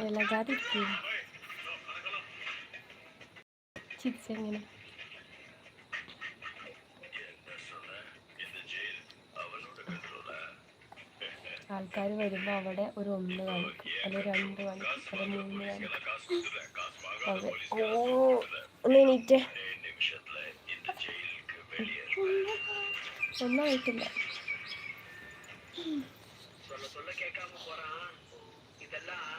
ഇളകാതിരിക്കും ചിരിച്ചെങ്ങനെ ആൾക്കാർ വരുമ്പോൾ അവിടെ ഒരു ഒന്ന് കാണിക്കും അല്ലെ രണ്ട് കാണിക്കും അല്ലെ മൂന്ന് കാണിക്കും അതെ. ഓ ഒന്ന് എണീറ്റേ. ഒന്നായിട്ടില്ല சொல்ல சொல்ல கேட்காம போறான் இதெல்லாம்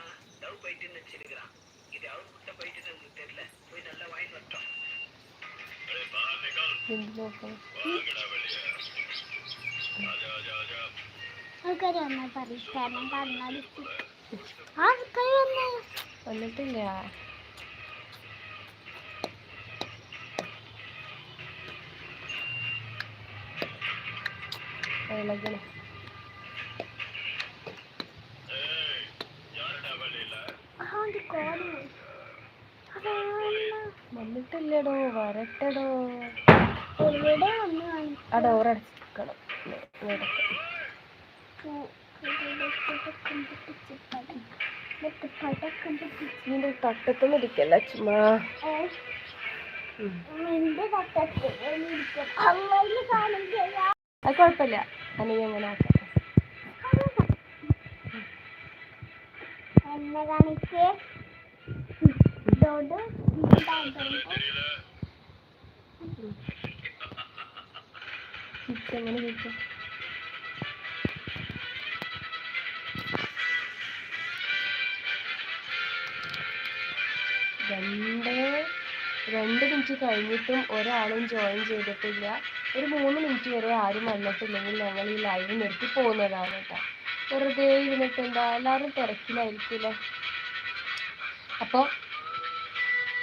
டவ் பைட்டுன்னு வச்சிருக்கிறான் இது அவர் கிட்ட பைட்டுன்னு எனக்கு தெரியல போய் நல்லா வாங்கி வரட்டும் എന്ത് നോക്കണം ആൾക്കാർ വന്നാൽ പരിഷ്കരണം പറഞ്ഞാൽ ആൾക്കാർ വന്നു വന്നിട്ടില്ല ഇളകണം വന്നിട്ടില്ലടോ വരട്ടടോ. എവിടെ വന്നു ആ ഡോർ അടച്ചിരിക്കണം ഇതിന്റെ തട്ടത്തൊന്നും ഇരിക്കല്ല ചുമ്മാ. എന്റെ തട്ടത്ത് അങ്ങനെ കാണിക്കുക അത് കുഴപ്പമില്ല. അല്ലെങ്കിൽ അങ്ങനെ ആക്കാം എന്നെ കാണിച്ച് ഇതോട് ചിരിച്ചെങ്ങനെ ചിരിച്ചു രണ്ട് രണ്ട് മിനിറ്റ് കഴിഞ്ഞിട്ടും ഒരാളും ജോയിൻ ചെയ്തിട്ടില്ല. ഒരു മൂന്ന് മിനിറ്റ് വരെ ആരും വന്നിട്ടില്ലെങ്കിൽ ഞങ്ങൾ ഈ ലൈവ് നിർത്തി പോകുന്നതാണ് കേട്ടോ. വെറുതെ ഇരുന്നിട്ട് എന്താ എല്ലാവരും തിരക്കിലായിരിക്കില്ലേ? അപ്പോൾ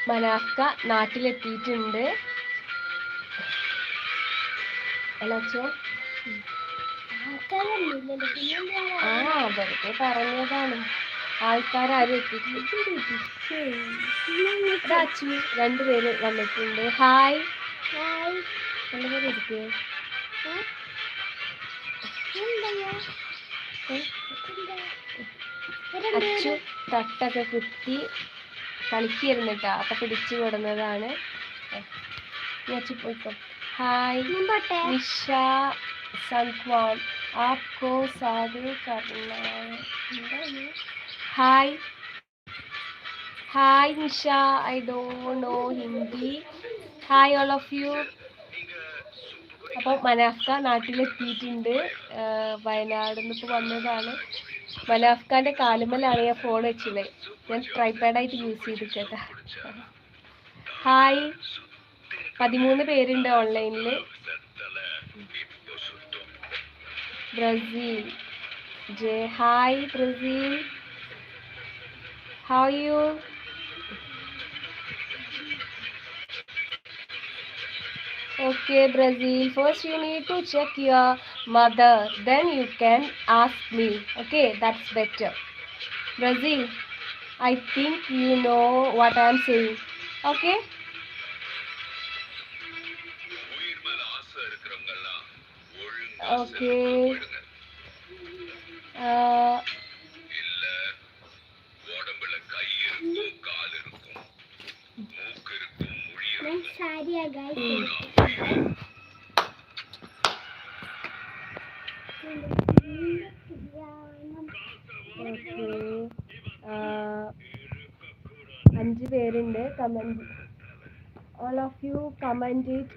മനാഫ്ക നാട്ടിലെത്തിയിട്ടുണ്ട്. അല്ലച്ചോ ആ വെറുതെ പറഞ്ഞതാണ്. ആൾക്കാരും എത്തിയിട്ടുണ്ട് രണ്ടുപേര് വന്നിട്ടുണ്ട്. ഹായ് ഹായ് നല്ല പോലെ ഇരിക്കുമോ അച്ചു തട്ടൊക്കെ കുത്തി കളിക്കായിരുന്നു കേട്ടോ പിടിച്ചു കൊടുന്നതാണ് അച്ചു പോയിക്കോ. ഹായ് നിഷ സംഖ്വാൻ ആപ്കോ സാധു കർണ. Hi hi Nisha. I don't know Hindi. Hi all of you അപ്പോൾ മനാഫ്ക നാട്ടിലെത്തിയിട്ടുണ്ട്. വയനാട് നിന്ന് വന്നതാണ്. മനാഫ്കാന്റെ കാലുമലാണ് ഞാൻ ഫോൺ വെച്ചത്. ഞാൻ ട്രൈപാഡായിട്ട് യൂസ് ചെയ്തിട്ടേട്ടാ ഹായ് പതിമൂന്ന് പേരുണ്ട് ഓൺലൈനിൽ ബ്രസീൽ. ജെ Hi, Brazil. How are Okay, Brazil. First you need to check your mother. Then you can ask me. Okay, that's better. Brazil, I think you know what I'm saying. Okay? Okay. Uh, I'm sorry, guys. Uh, comment all of you commented.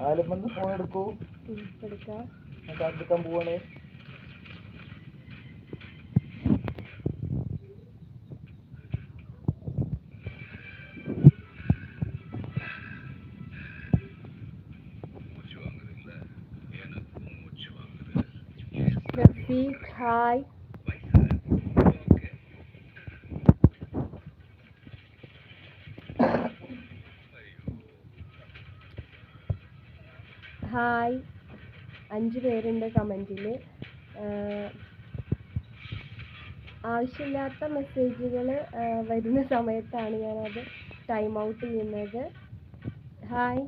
ആലുമ്പന്ന് phone എടുക്കൂ. എടുക്കാം. കാത്തിക്കാൻ പോവാണേ. കമന്റിൽ ആവശ്യമില്ലാത്ത മെസ്സേജുകൾ വരുന്ന സമയത്താണ് ഞാനത് ടൈം ഔട്ട് ചെയ്യുന്നത്. ഹായ്.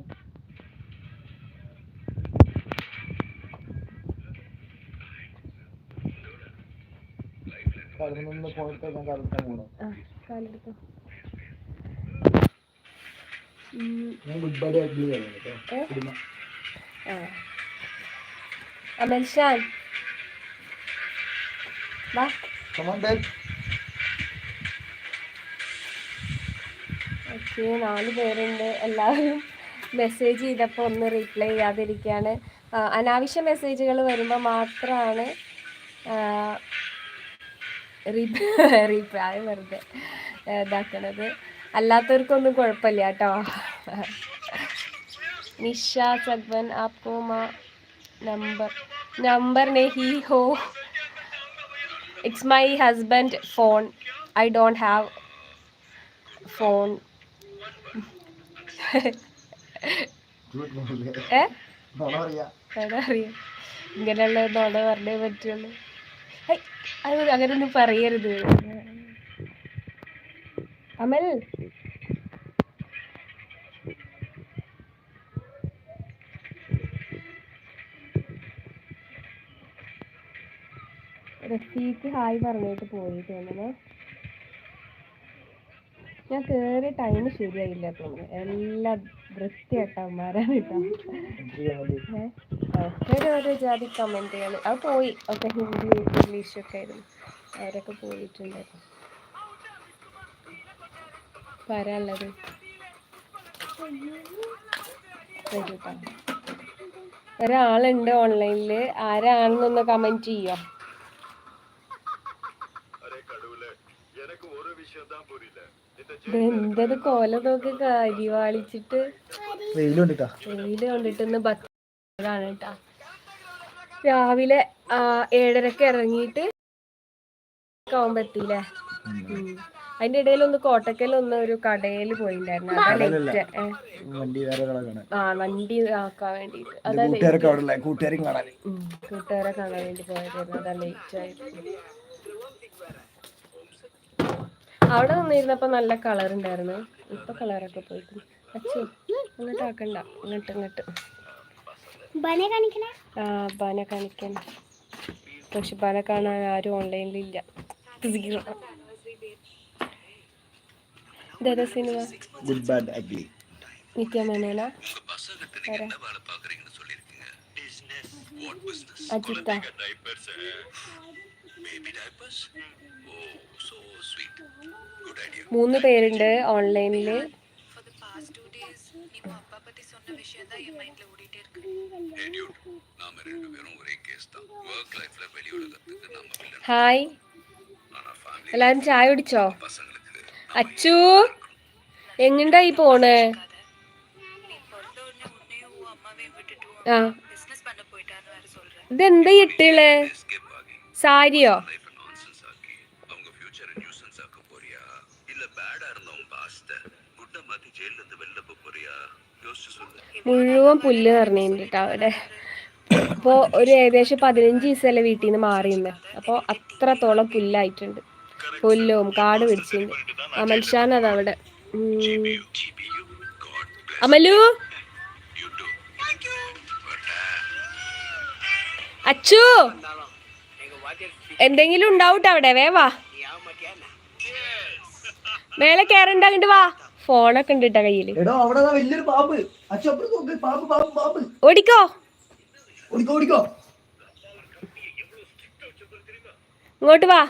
ഞാൻ ആ ഗുഡ് ബൈ അഗ്ലി ആ അമൽ ഷാൻ വാ കമാൻ ബാക്ക് ഓക്കെ നാല് പേരുണ്ട് എല്ലാവരും. മെസ്സേജ് ചെയ്തപ്പോൾ ഒന്ന് റിപ്ലൈ ചെയ്യാതിരിക്കുകയാണ് അനാവശ്യ മെസ്സേജുകൾ വരുമ്പോൾ മാത്രമാണ് റീപ്ലൈ വെറുതെ ഇതാക്കണത്. അല്ലാത്തവർക്കൊന്നും കുഴപ്പമില്ല കേട്ടോ. നിഷ സഗ്വൻ ആപ്കോ മാ നമ്പർ നമ്പർ നെഹി ഹോ it's my husband phone I don't have phone ഇങ്ങനെയുള്ള നോണ പറഞ്ഞേ പറ്റുള്ളൂ. അങ്ങനെയൊന്നും പറയരുത്. അമൽ? റഫീക്ക് ഹായ് പറഞ്ഞിട്ട് പോയി തോന്നുന്നു. ഞാൻ കയറിയ ടൈം ശരിയായില്ല തോന്നുന്നു. എല്ലാം വൃത്തിയാട്ടന്മാരാണ് കേട്ടോ? ഓരോരു ഓരോ ജാതി കമന്റുകൾ അത് പോയി. ഒക്കെ ഹിന്ദി ഇംഗ്ലീഷ് ഒക്കെ ആയിരുന്നു. അവരൊക്കെ പോയിട്ടുണ്ടായിരുന്നു. വരാനുള്ളത്. ഒരാളുണ്ട് ഓൺലൈനിൽ ആരാണെന്നൊന്ന് കമന്റ് ചെയ്യോ എന്തത് കോല നോക്കി കരിവാളിച്ചിട്ട് വാളിച്ചിട്ട് വെയിൽ കണ്ടിട്ടൊന്ന് ബതാണ് കേട്ടാ രാവിലെ ഏഴരക്ക് ഇറങ്ങിയിട്ട് പോകാൻ എത്തിയില്ലേ അതിന്റെ ഇടയിൽ ഒന്ന് കോട്ടക്കൽ ഒന്ന് ഒരു കടയിൽ പോയിണ്ടായിരുന്നു. ആ വണ്ടി ആക്കാൻ വേണ്ടിട്ട്. അതാ കൂട്ടുകാരും കാണാൻ വേണ്ടി പോയതായിരുന്നു. അതാ ലേറ്റ് ആയിട്ട്. അവിടെ നിന്നിരുന്നപ്പോ നല്ല കളർ ഉണ്ടായിരുന്നു ഇപ്പൊ കളറൊക്കെ പോയിട്ട് അച്ഛൻ അങ്ങോട്ട് ആക്കണ്ട. ഇങ്ങോട്ട് ഇങ്ങോട്ട്. ബന കാണിക്കണേ? ആ ബന കാണിക്കാൻ പക്ഷെ ബന കാണാൻ ആരും ഓൺലൈനിൽ ഇല്ല. ഇതേതാ സിനിമ ഗുഡ് ബാഡ് അഗ്ലി നിത്യമേനോന? ആരാ? അജിത്ത. മൂന്ന് പേരുണ്ട് ഓൺലൈനിൽ ഹായ്. എല്ലാരും ചായ കുടിച്ചോ? അച്ചു എങ്ങണ്ടായി പോണേ? ഇതെന്താ ഇട്ടുകൾ സാരിയോ? മുഴുവൻ പുല്ല് നിറഞ്ഞിട്ടാ അവിടെ അപ്പോൾ ഒരു ഏകദേശം പതിനഞ്ച് ദിവസമല്ലേ വീട്ടിൽ നിന്ന് മാറിയുന്ന അപ്പോൾ അത്രത്തോളം പുല്ലായിട്ടുണ്ട്. പുല്ലും കാട് പിടിച്ചിട്ടുണ്ട് അമൽഷാൻ അതവിടെ അമലു? അച്ചു? എന്തെങ്കിലും ഉണ്ടാവട്ടെ അവിടെ? വേവാ മേലെ കേറണ്ട അങ്ങോട്ട് വാ. ഫോണൊക്കെ ഉണ്ട് കേട്ടോ കയ്യിൽ ഓടിക്കോ. ഓടിക്കോ ഓടിക്കോ. ഇങ്ങോട്ട് വാ.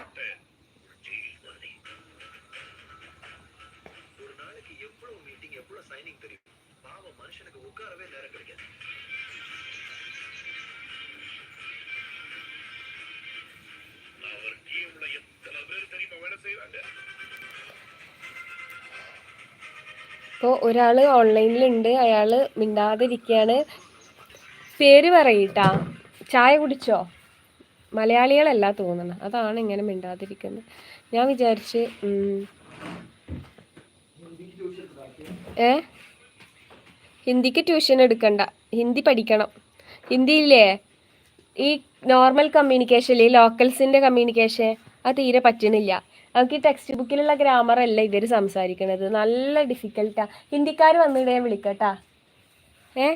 ഇപ്പോൾ ഒരാൾ ഓൺലൈനിലുണ്ട് അയാൾ മിണ്ടാതിരിക്കുകയാണ് പേര് പറയിട്ടാ. ചായ കുടിച്ചോ? മലയാളികളല്ല തോന്നണം. അതാണ് ഇങ്ങനെ മിണ്ടാതിരിക്കുന്നത്. ഞാൻ വിചാരിച്ച് ഏ? ഹിന്ദിക്ക് ട്യൂഷൻ എടുക്കണ്ട. ഹിന്ദി പഠിക്കണം. ഹിന്ദിയില്ലേ? ഈ നോർമൽ കമ്മ്യൂണിക്കേഷൻ ഈ ലോക്കൽസിന്റെ കമ്മ്യൂണിക്കേഷൻ അത് തീരെ പറ്റണില്ല. നമുക്ക് ഈ ടെക്സ്റ്റ് ബുക്കിലുള്ള ഗ്രാമർ അല്ല ഇവർ സംസാരിക്കണത്. നല്ല ഡിഫിക്കൽട്ടാ ഹിന്ദിക്കാർ വന്നിട്ട് ഞാൻ വിളിക്കട്ടാ. ഏ?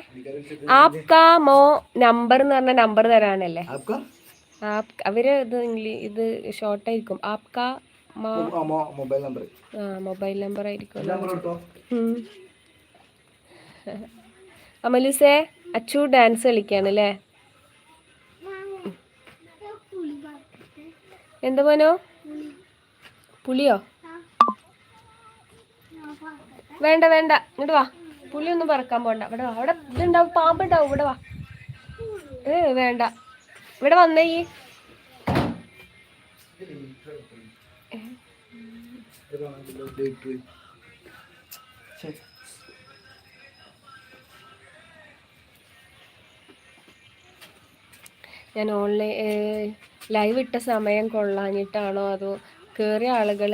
ആപ്കാ മോ നമ്പർ എന്ന് പറഞ്ഞ നമ്പർ തരാനല്ലേ? അവർ ഇത് ഇത് ഷോർട്ട് ആയിരിക്കും. ആപ്കാ മൊബൈൽ നമ്പർ. ആ മൊബൈൽ നമ്പർ ആയിരിക്കും. അമലുസേ അച്ചു ഡാൻസ് കളിക്കാണല്ലേ എന്താ മോനോ? പുളിയോ? വേണ്ട വേണ്ട. ഇങ്ങോട്ട് വാ. പുളി ഒന്നും പറക്കാൻ പോണ്ട. ഇവിടെ വാ. അവിടെ ഇതുണ്ടാവും. പാമ്പുണ്ടാവും. ഇവിടെ വാ. ഏ വേണ്ട. ഇവിടെ വന്നേ ഈ. ഞാൻ ഓൺലൈൻ ലൈവ് ഇട്ട സമയം കൊള്ളാഞ്ഞിട്ടാണോ അതോ കയറിയ ആളുകൾ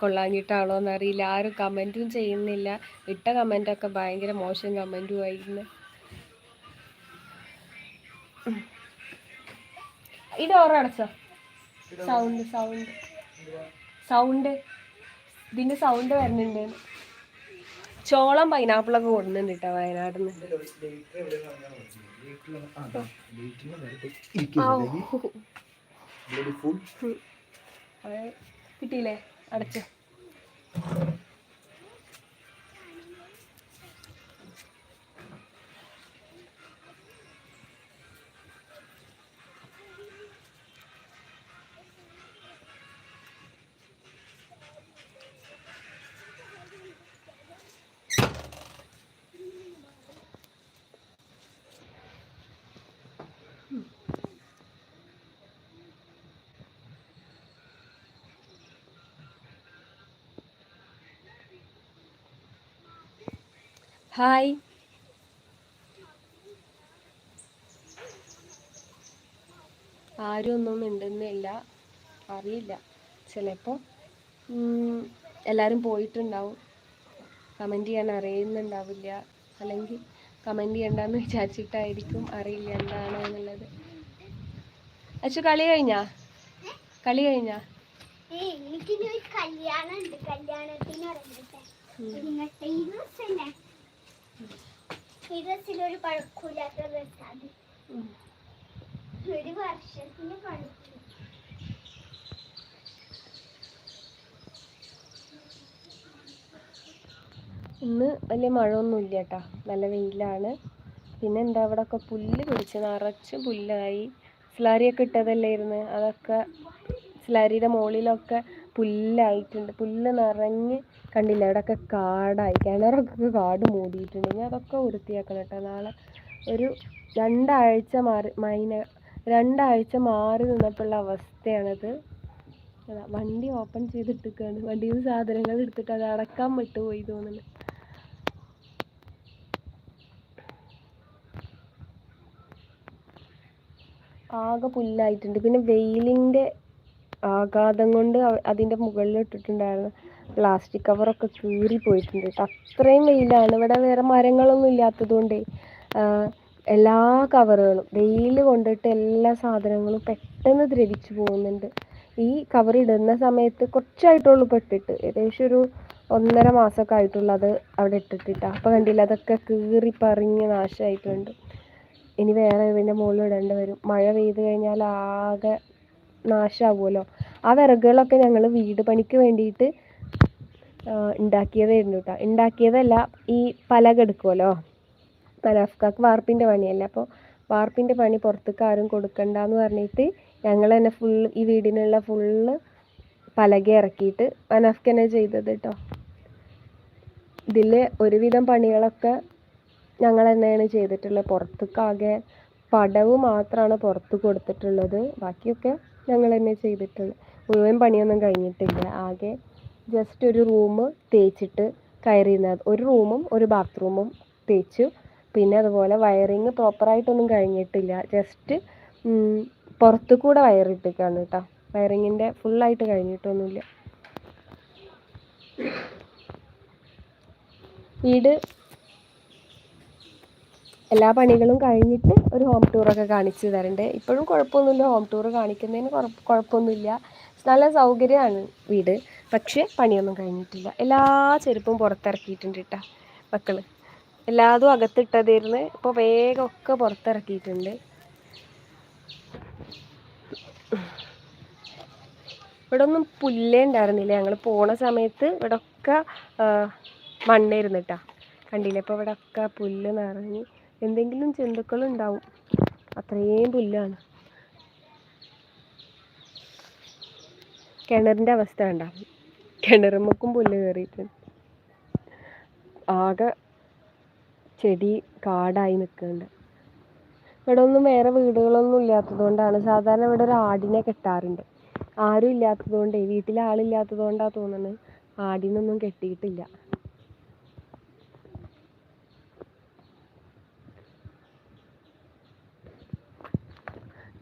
കൊള്ളാഞ്ഞിട്ടാണോ എന്നറിയില്ല. ആരും കമന്റും ചെയ്യുന്നില്ല. ഇട്ട കമന്റൊക്കെ ഭയങ്കര മോശം കമന്റും ആയിരുന്നു ഇത് ഓറടച്ചോ സൗണ്ട് സൗണ്ട്. സൗണ്ട്. ഇതിന്റെ സൗണ്ട് വരുന്നുണ്ട്. ചോളം പൈനാപ്പിളൊക്കെ കൊടുക്കുന്നുണ്ട് കേട്ടോ വയനാട്ടിൽ നിന്ന് കിട്ടിയില്ലേ? അടച്ചു. ഹായ്. ആരും ഒന്നും മിണ്ടുന്നില്ല. അറിയില്ല. ചിലപ്പോൾ എല്ലാവരും പോയിട്ടുണ്ടാവും. കമന്റ് ചെയ്യാൻ അറിയുന്നുണ്ടാവില്ല. അല്ലെങ്കിൽ കമന്റ് ചെയ്യണ്ടെന്ന് വിചാരിച്ചിട്ടായിരിക്കും അറിയില്ല എന്താണോ എന്നുള്ളത്. അച്ഛ കളി കഴിഞ്ഞാ? കളി കഴിഞ്ഞാ? ഏയ് എനിക്കിനി ഒരു കല്യാണം ഉണ്ട് കല്യാണത്തിന് ഇറങ്ങിട്ടെ ഈ ഡ്രസ്സല്ലേ ഒരു പഴക്കൂലാത്ത ഡ്രസ്സാണ്. ഒരു വർഷത്തിന് പഴക്കൂല ഇന്ന് വലിയ മഴയൊന്നും ഇല്ല കേട്ടോ നല്ല വെയിലാണ്. പിന്നെ എന്താ അവിടെ ഒക്കെ പുല്ല് പിടിച്ച് നിറച്ച് പുല്ലായി. സ്ലാരിയൊക്കെ ഇട്ടതല്ലായിരുന്നു അതൊക്കെ സ്ലാരിയുടെ മുകളിലൊക്കെ പുല്ലായിട്ടുണ്ട്. പുല്ല് നിറഞ്ഞ് കണ്ടില്ല? അവിടെയൊക്കെ കാടായി. കിണറൊക്കെ കാട് മൂടിയിട്ടുണ്ട്. ഇനി അതൊക്കെ വൃത്തിയാക്കണം കേട്ടോ. നാളെ ഒരു രണ്ടാഴ്ച മാറി മൈന രണ്ടാഴ്ച മാറി നിന്നപ്പോഴുള്ള അവസ്ഥയാണത്. വണ്ടി ഓപ്പൺ ചെയ്തിട്ടിരിക്കുകയാണ്. വണ്ടിയിൽ നിന്ന് സാധനങ്ങൾ എടുത്തിട്ട് അത് അടക്കാൻ വിട്ടുപോയി തോന്നുന്നു. ആകെ പുല്ലായിട്ടുണ്ട്. പിന്നെ വെയിലിന്റെ ആഘാതം കൊണ്ട് അതിന്റെ മുകളിൽ ഇട്ടിട്ടുണ്ടായിരുന്ന പ്ലാസ്റ്റിക് കവറൊക്കെ കീറി പോയിട്ടുണ്ട്. കേട്ടോ അത്രയും വെയിലാണ് ഇവിടെ വേറെ മരങ്ങളൊന്നും ഇല്ലാത്തത് കൊണ്ടേ എല്ലാ കവറുകളും വെയിൽ കൊണ്ടിട്ട് എല്ലാ സാധനങ്ങളും പെട്ടെന്ന് ദ്രവിച്ചു പോകുന്നുണ്ട്. ഈ കവർ ഇടുന്ന സമയത്ത് കുറച്ചായിട്ടുള്ളൂ പെട്ടിട്ട്. ഏകദേശം ഒരു ഒന്നര മാസമൊക്കെ ആയിട്ടുള്ളൂ അത് അവിടെ ഇട്ടിട്ടിട്ടാ. അപ്പോൾ കണ്ടില്ല അതൊക്കെ കീറി പറിഞ്ഞ് നാശമായിട്ടുണ്ട്. ഇനി വേറെ ഇതിന്റെ മുകളിൽ ഇടേണ്ടി വരും. മഴ പെയ്ത് കഴിഞ്ഞാൽ ആകെ നാശമാവുമല്ലോ ആ വിറകുകളൊക്കെ ഞങ്ങൾ വീട് പണിക്ക് വേണ്ടിയിട്ട് ഉണ്ടാക്കിയതായിരുന്നു കേട്ടോ ഉണ്ടാക്കിയതല്ല ഈ പലക എടുക്കുമല്ലോ മനാഫ്കാക്ക് വാർപ്പിന്റെ പണിയല്ലേ. അപ്പോൾ വാർപ്പിന്റെ പണി പുറത്തേക്ക് ആരും കൊടുക്കണ്ട എന്ന് പറഞ്ഞിട്ട് ഞങ്ങൾ തന്നെ ഫുൾ ഈ വീടിനുള്ള ഫുള്ള് പലക ഇറക്കിയിട്ട് മനാഫ്ക്ക് തന്നെ ചെയ്തത് കേട്ടോ ഇതിൽ ഒരുവിധം പണികളൊക്കെ ഞങ്ങൾ തന്നെയാണ് ചെയ്തിട്ടുള്ളത്. പുറത്തേക്കാകെ പടവ് മാത്രമാണ് പുറത്ത് കൊടുത്തിട്ടുള്ളത്. ബാക്കിയൊക്കെ ഞങ്ങൾ തന്നെ ചെയ്തിട്ടുള്ളത് മുഴുവൻ പണിയൊന്നും കഴിഞ്ഞിട്ടില്ല. ആകെ ജസ്റ്റ് ഒരു റൂം തേച്ചിട്ട് കയറിയിരുന്നത്. ഒരു റൂമും ഒരു ബാത്റൂമും തേച്ചു. പിന്നെ അതുപോലെ വയറിങ് പ്രോപ്പറായിട്ടൊന്നും കഴിഞ്ഞിട്ടില്ല. ജസ്റ്റ് പുറത്തു കൂടെ വയറിട്ടേക്കാണ് കേട്ടോ വയറിങ്ങിന്റെ ഫുള്ളായിട്ട് കഴിഞ്ഞിട്ടൊന്നുമില്ല. വീട് എല്ലാ പണികളും കഴിഞ്ഞിട്ട് ഒരു ഹോം ടൂറൊക്കെ കാണിച്ചു തരണ്ടേ. ഇപ്പോഴും കുഴപ്പമൊന്നുമില്ല. ഹോം ടൂർ കാണിക്കുന്നതിന് കുഴപ്പ- കുഴപ്പമൊന്നുമില്ല. നല്ല സൗകര്യമാണ് വീട്. പക്ഷേ പണിയൊന്നും കഴിഞ്ഞിട്ടില്ല. എല്ലാ ചെരുപ്പും പുറത്തിറക്കിയിട്ടുണ്ട് കേട്ടോ മക്കൾ എല്ലാതും അകത്തിട്ടതിരുന്ന് ഇപ്പോൾ വേഗം ഒക്കെ പുറത്തിറക്കിയിട്ടുണ്ട്. ഇവിടെ ഒന്നും പുല്ലേ ഉണ്ടായിരുന്നില്ല. ഞങ്ങൾ പോണ സമയത്ത് ഇവിടെ ഒക്കെ മണ്ണായിരുന്നു കേട്ടോ കണ്ടില്ലേ? ഇപ്പോൾ ഇവിടെ ഒക്കെ പുല്ല് നിറഞ്ഞ് എന്തെങ്കിലും ജന്തുക്കൾ ഉണ്ടാവും അത്രയും പുല്ലാണ്. കിണറിന്റെ അവസ്ഥ കണ്ട. കിണറുമ്മക്കും പുല്ല് കയറിയിട്ടുണ്ട് ആകെ ചെടി കാടായി നിൽക്കുന്നുണ്ട് ഇവിടെ ഒന്നും വേറെ വീടുകളൊന്നും ഇല്ലാത്തതുകൊണ്ടാണ്. സാധാരണ ഇവിടെ ഒരു ആടിനെ കെട്ടാറുണ്ട്. ആരും ഇല്ലാത്തത് കൊണ്ടേ വീട്ടിൽ ആളില്ലാത്തത് കൊണ്ടാണ് തോന്നുന്നത് ആടിനൊന്നും കെട്ടിയിട്ടില്ല.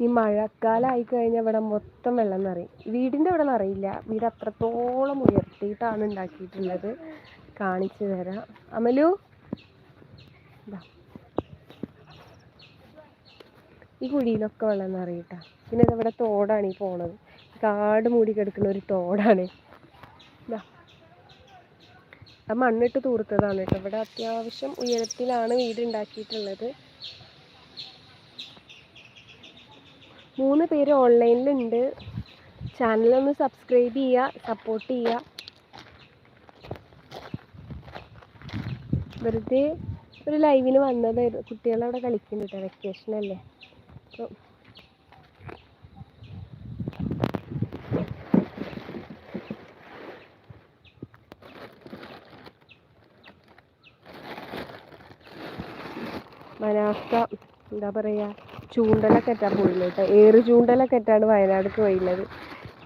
ഈ മഴക്കാലം ആയി കഴിഞ്ഞാൽ ഇവിടെ മൊത്തം വെള്ളം നിറയും. വീടിന്റെ ഇവിടെ നിറയില്ല. വീട് അത്രത്തോളം ഉയർത്തിയിട്ടാണ് ഉണ്ടാക്കിയിട്ടുള്ളത്. കാണിച്ചു തരാം. അമലു. ഈ കുഴിയിലൊക്കെ വെള്ളം നിറയിട്ടാ. പിന്നെ ഇവിടെ തോടാണ് ഈ പോണത്. കാട് മൂടി കിടക്കുന്ന ഒരു തോടാണ്. ആ മണ്ണിട്ട് തൂർത്തതാണ് കേട്ടോ. ഇവിടെ അത്യാവശ്യം ഉയരത്തിലാണ് വീട് ഉണ്ടാക്കിയിട്ടുള്ളത്. മൂന്ന് പേര് ഓൺലൈനിലുണ്ട് ചാനലൊന്ന് സബ്സ്ക്രൈബ് ചെയ്യുക സപ്പോർട്ട് ചെയ്യുക വെറുതെ ഒരു ലൈവിന് വന്നതായിരുന്നു. കുട്ടികളവിടെ കളിക്കുന്നുണ്ട് വെക്കേഷൻ അല്ലേ? മനാഫ്ക എന്താ പറയുക ചൂണ്ടലൊക്കെ എത്താൻ പോയില്ല? കേട്ടോ ഏറ് ചൂണ്ടലൊക്കെ എത്താണ് വയനാട്ടിലേക്ക് പോയില്ലത്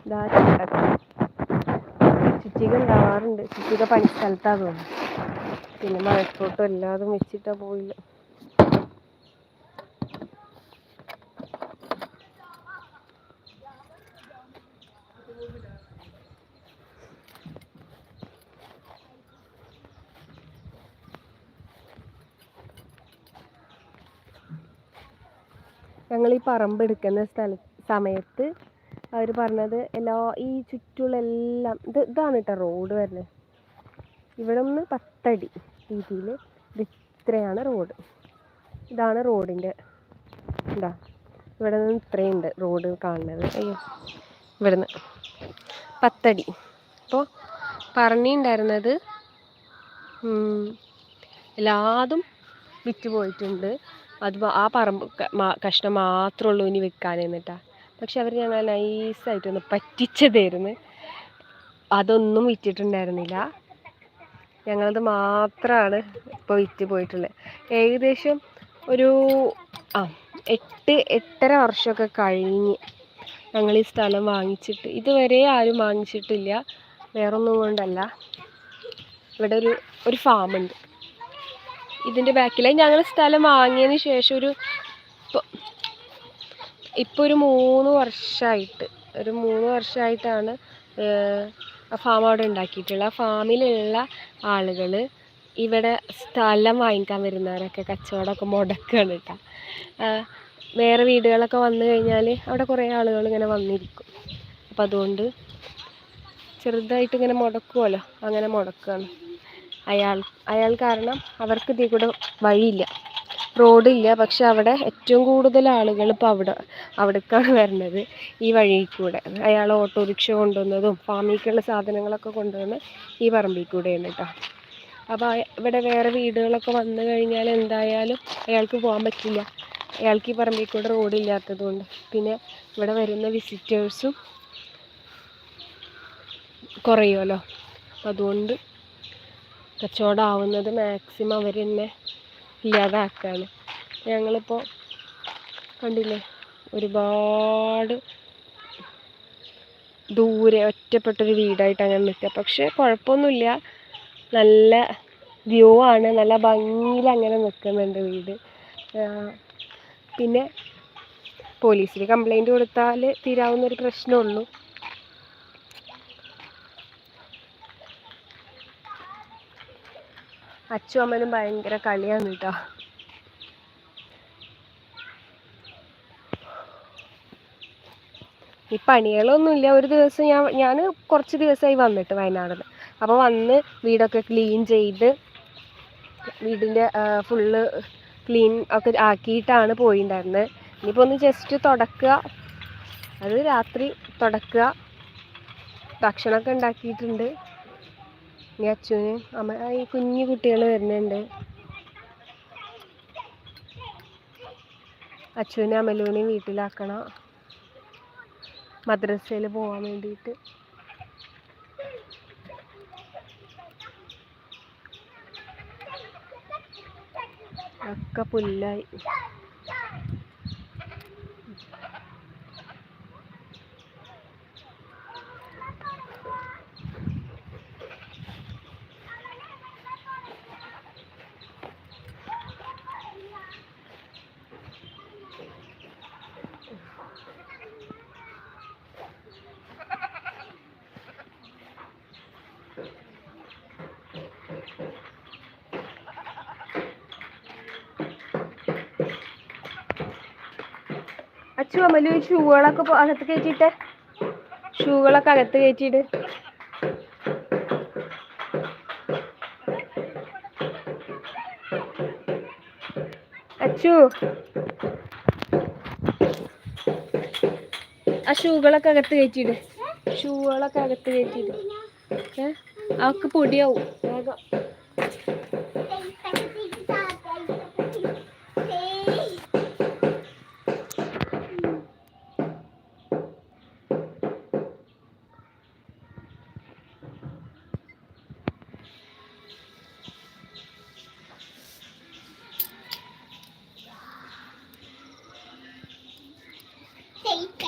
ഇതാ ചുറ്റിക ഉണ്ടാവാറുണ്ട്. ചുറ്റിക പണി സ്ഥലത്താണ് തോന്നുന്നു. പിന്നെ മഴക്കോട്ടും എല്ലാതും വെച്ചിട്ടാ പോയില്ല. ഞങ്ങൾ ഈ പറമ്പ് എടുക്കുന്ന സ്ഥല സമയത്ത് അവർ പറഞ്ഞത് എല്ലാ ഈ ചുറ്റുള്ള എല്ലാം ഇത് ഇതാണ് കേട്ടോ റോഡ് വരുന്നത് ഇവിടെ നിന്ന് പത്തടി രീതിയിൽ ഇത് ഇത്രയാണ് റോഡ്. ഇതാണ് റോഡിന്റെ എന്താ ഇവിടെ നിന്ന് ഇത്രയുണ്ട് റോഡ് കാണുന്നത്. അയ്യോ ഇവിടുന്ന് പത്തടി. അപ്പോൾ പറഞ്ഞിട്ടുണ്ടായിരുന്നത് എല്ലാതും വിറ്റ് പോയിട്ടുണ്ട് അത് ആ പറമ്പ് കഷ്ണം മാത്രമേ ഉള്ളൂ ഇനി വിൽക്കാനെന്നിട്ടാ പക്ഷെ അവർ ഞങ്ങൾ നൈസായിട്ടൊന്ന് പറ്റിച്ചതായിരുന്നു. അതൊന്നും വിറ്റിട്ടുണ്ടായിരുന്നില്ല. ഞങ്ങളത് മാത്രമാണ് ഇപ്പോൾ വിറ്റ് പോയിട്ടുള്ളത് ഏകദേശം ഒരു ആ എട്ട് എട്ടര വർഷമൊക്കെ കഴിഞ്ഞ് ഞങ്ങൾ ഈ സ്ഥലം വാങ്ങിച്ചിട്ട്. ഇതുവരെ ആരും വാങ്ങിച്ചിട്ടില്ല. വേറൊന്നും കൊണ്ടല്ല. ഇവിടെ ഒരു ഒരു ഫാമുണ്ട്. ഇതിന്റെ ബാക്കിലായി ഞങ്ങൾ സ്ഥലം വാങ്ങിയതിന് ശേഷം ഒരു ഇപ്പൊ- ഇപ്പോൾ ഒരു മൂന്ന് വർഷമായിട്ട് ഒരു മൂന്ന് വർഷമായിട്ടാണ് ആ ഫാം അവിടെ ആ ഫാമിലുള്ള ആളുകൾ ഇവിടെ സ്ഥലം വാങ്ങിക്കാൻ വരുന്നവരൊക്കെ കച്ചവടമൊക്കെ മുടക്കുകയാണ് കേട്ടോ. വേറെ വീടുകളൊക്കെ വന്നു കഴിഞ്ഞാൽ അവിടെ കുറേ ആളുകൾ ഇങ്ങനെ വന്നിരിക്കും. അപ്പം അതുകൊണ്ട് ചെറുതായിട്ട് ഇങ്ങനെ മുടക്കുമല്ലോ അങ്ങനെ മുടക്കുകയാണ് അയാൾ അയാൾ കാരണം അവർക്ക് ഇതിൽ കൂടെ വഴിയില്ല. റോഡില്ല പക്ഷെ അവിടെ ഏറ്റവും കൂടുതൽ ആളുകൾ ഇപ്പോൾ അവിടെ അവിടേക്കാണ് വരുന്നത് ഈ വഴിയിൽ കൂടെ അയാൾ ഓട്ടോറിക്ഷ കൊണ്ടുവന്നതും ഫാമിലേക്കുള്ള സാധനങ്ങളൊക്കെ കൊണ്ടുവന്ന് ഈ പറമ്പിൽ കൂടെയാണ് കേട്ടോ. അപ്പോൾ ഇവിടെ വേറെ വീടുകളൊക്കെ വന്നു കഴിഞ്ഞാൽ എന്തായാലും അയാൾക്ക് പോകാൻ പറ്റില്ല. അയാൾക്ക് ഈ പറമ്പിൽ കൂടെ റോഡില്ലാത്തത് കൊണ്ട്. പിന്നെ ഇവിടെ വരുന്ന വിസിറ്റേഴ്സും കുറയുമല്ലോ. അതുകൊണ്ട് കച്ചവടം ആവുന്നത് മാക്സിമം അവർ തന്നെ ഇല്ലാതാക്കുകയാണ് ഞങ്ങളിപ്പോൾ കണ്ടില്ലേ? ഒരുപാട് ദൂരെ ഒറ്റപ്പെട്ടൊരു വീടായിട്ട് അങ്ങനെ നിൽക്കുക. പക്ഷേ കുഴപ്പമൊന്നുമില്ല. നല്ല വ്യൂ ആണ്. നല്ല ഭംഗിയിൽ അങ്ങനെ നിൽക്കുന്നുണ്ട് വീട്. പിന്നെ പോലീസിൽ കംപ്ലൈന്റ് കൊടുത്താൽ തീരാവുന്ന ഒരു പ്രശ്നമുള്ളൂ അച്ഛനും അമ്മനും ഭയങ്കര കളിയാണ് കേട്ടോ. ഈ പണികളൊന്നുമില്ല ഒരു ദിവസം ഞാൻ ഞാൻ കുറച്ച് ദിവസമായി വന്നിട്ട് വയനാടിന് അപ്പോൾ വന്ന് വീടൊക്കെ ക്ലീൻ ചെയ്ത് വീടിന്റെ ഫുള്ള് ക്ലീൻ ഒക്കെ ആക്കിയിട്ടാണ് പോയിണ്ടായിരുന്നത് ഇനിയിപ്പോൾ ഒന്ന് ജസ്റ്റ് തുടക്കുക അത് രാത്രി തുടക്കുക ഭക്ഷണമൊക്കെ ഉണ്ടാക്കിയിട്ടുണ്ട് ഇനി അച്ഛന് അമ്മ ഈ കുഞ്ഞു കുട്ടികൾ വരുന്നുണ്ട്. അച്ഛനും അമലുവിനെയും വീട്ടിലാക്കണം. മദ്രസയിൽ പോകാൻ വേണ്ടിയിട്ട്. ഒക്കെ പുല്ലായി. ഈ ഷൂകളൊക്കെ അകത്ത് കയറ്റിയിട്ട്. ഷൂകളൊക്കെ അകത്ത് കയറ്റിയിട്ട്. അച്ചു. ആ ഷൂകളൊക്കെ അകത്ത് കയറ്റിയിട്ട്. ഷൂകളൊക്കെ അകത്ത് കയറ്റിയിട്ട്. ഏ? അവക്ക് പൊടിയാവും. വേഗം.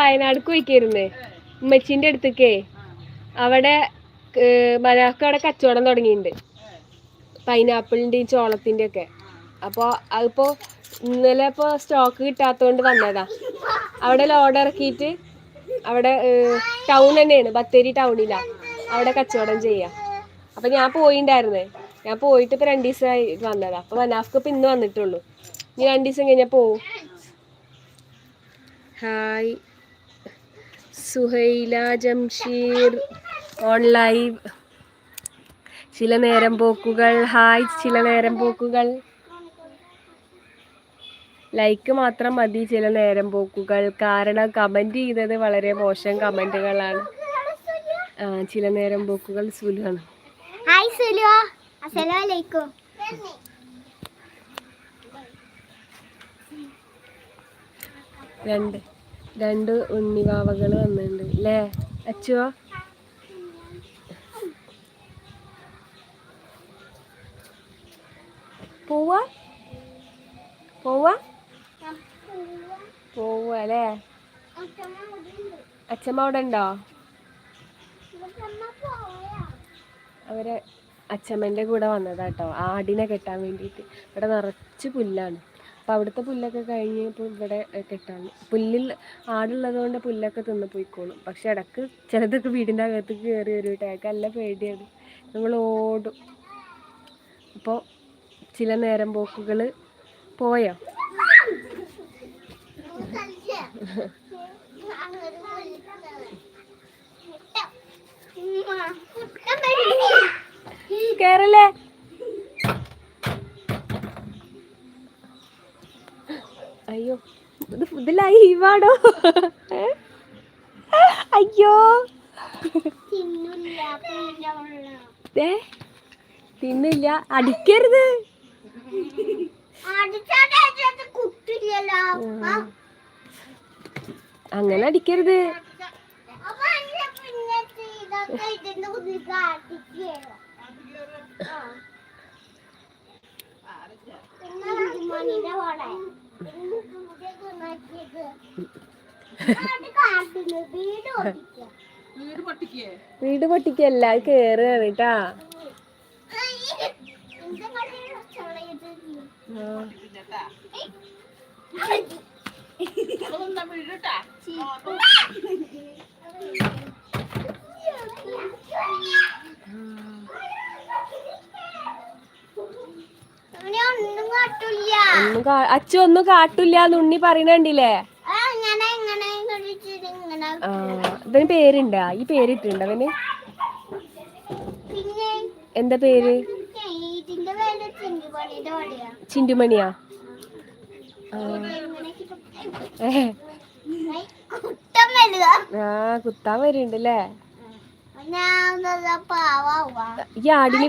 വയനാട് പോയിക്കായിരുന്നേ ഉമ്മച്ചിന്റെ അടുത്തേക്കേ. അവിടെ മലയാൾക്ക് അവിടെ കച്ചവടം തുടങ്ങിയിട്ടുണ്ട് പൈനാപ്പിളിന്റെയും ചോളത്തിന്റെ ഒക്കെ അപ്പോൾ അതിപ്പോ ഇന്നലെ ഇപ്പോൾ സ്റ്റോക്ക് കിട്ടാത്തതുകൊണ്ട് വന്നതാ. അവിടെ ലോഡ് ഇറക്കിയിട്ട് അവിടെ ടൗൺ തന്നെയാണ് ബത്തേരി ടൗണിലാണ് അവിടെ കച്ചവടം ചെയ്യാ. അപ്പം ഞാൻ പോയിണ്ടായിരുന്നേ. ഞാൻ പോയിട്ട് ഇപ്പൊ രണ്ട് ദിവസമായി വന്നതാ. അപ്പോൾ മനാഫ്ക്ക് ഇപ്പം ഇന്ന് വന്നിട്ടുള്ളൂ. ഇനി രണ്ട് ദിവസം കഴിഞ്ഞാ പോവും. Hi. Suhaila Jamsheer on live. ചില നേരം പോക്കുകൾ. ഹായ് ചില നേരം പോക്കുകൾ. ലൈക്ക് മാത്രം മതി ചില നേരം പോക്കുകൾ. കാരണം കമന്റ് ചെയ്തത് വളരെ മോശം കമന്റുകളാണ് ചില നേരം പോക്കുകൾ സുലുവാണ് ഹായ് സുലു. അസ്സലാമലൈക്കും രണ്ട്. രണ്ട് ഉണ്ണിവാവകൾ വന്നിട്ടുണ്ട്. അല്ലേ അച്ചുവോ? പോവാ? പോവാ? പോവാ അല്ലേ അച്ഛമ്മ അവിടെ ഉണ്ടോ? അവർ അച്ഛമ്മന്റെ കൂടെ വന്നതാട്ടോ. ആടിനെ കെട്ടാൻ വേണ്ടിയിട്ട്. ഇവിടെ നിറച്ച് പുല്ലാണ്. അപ്പോൾ അവിടുത്തെ പുല്ലൊക്കെ കഴിഞ്ഞ് ഇപ്പോൾ ഇവിടെ കെട്ടാണ്. പുല്ലിൽ ആടുള്ളത് കൊണ്ട് പുല്ലൊക്കെ തിന്ന് പോയിക്കോളും. പക്ഷെ ഇടയ്ക്ക് ചിലതൊക്കെ വീടിന്റെ അകത്ത് കയറി വരും കേട്ടോ. നല്ല പേടിയാണ്. നമ്മൾ ഓടും. അപ്പോൾ ചില നേരം പോക്കുകൾ പോയോ? കയറല്ലേ അയ്യോ ഇത് ഇത് ലൈവാണോ? അയ്യോ. തിന്നില്ല ഏ അടിക്കരുത്. അങ്ങനെ അടിക്കരുത്. പിന്നെ വീട് പൊട്ടിക്കല്ല അത് കേറുകയാണ് കേട്ടാ. എന്റെ ഒന്നും അച്ഛൻ ഒന്നും കാട്ടില്ല എന്ന് ഉണ്ണി പറയണണ്ടില്ലേ ആ, പേരുണ്ട ഇവന് ഈ പേരിട്ടുണ്ട് അവന് എന്താ പേര്? ചിന്റുമണിയാ ആ. കുത്താൻ പാവാ ഈ ആടിന്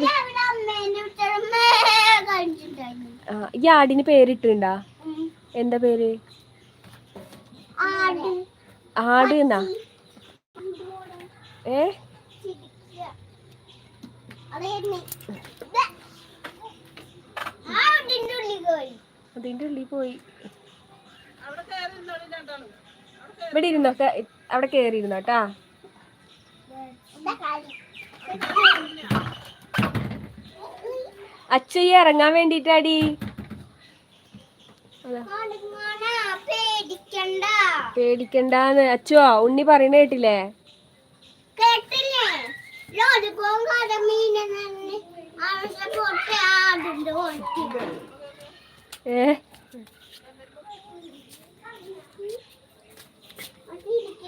ഈ ആടിന് പേരിട്ടുണ്ടാ എന്താ പേര്? ആട്. ആട് എന്നാ? ഏ? അതിന്റെ ഉള്ളിൽ പോയി. ഇവിടെ ഇരുന്നോ? അവിടെ കേറി ഈ ഇറങ്ങാൻ വേണ്ടിട്ടാടി. പേടിക്കണ്ടാന്ന്. അച്ഛോ ഉണ്ണി പറയണ കേട്ടില്ലേ? കേട്ടില്ലേ ലോഡ് പോകാത മീനെ തന്നെ അവരുടെ പൊട്ട ആടുണ്ട് ഓട്ടി ഏ നോക്കിയാ പാവാണ് കഴിയ ആ പാവം കഴിയാണ് ആ പിന്നീട് ഇത്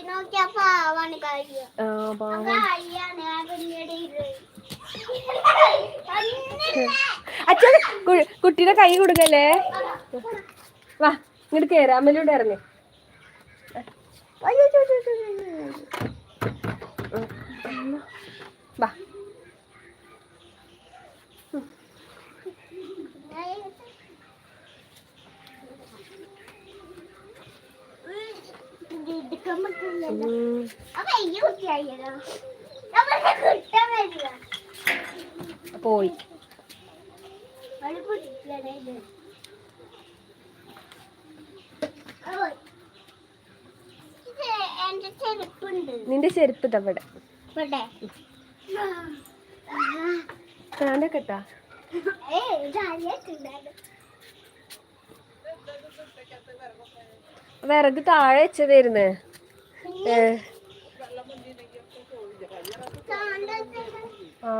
അച്ഛൻ കുട്ടിയുടെ കൈ കൊടുക്കല്ലേ? വാ ഇങ്ങോട്ട് കേറ് അമ്മയിലൂടെ ഇറങ്ങി. വാ എടുക്കാൻ പറ്റില്ല ഉം. അപ്പൊ ഈ കുട്ടിയായില്ലോ നമ്മൾക്ക് കിട്ടാൻ വരില്ല പോയി നിന്റെ ചെരുപ്പ് ഇതവിടെ കാണക്കട്ടാ ഏ ഇത് വിറക് താഴെ വെച്ചതായിരുന്നേ. ആ.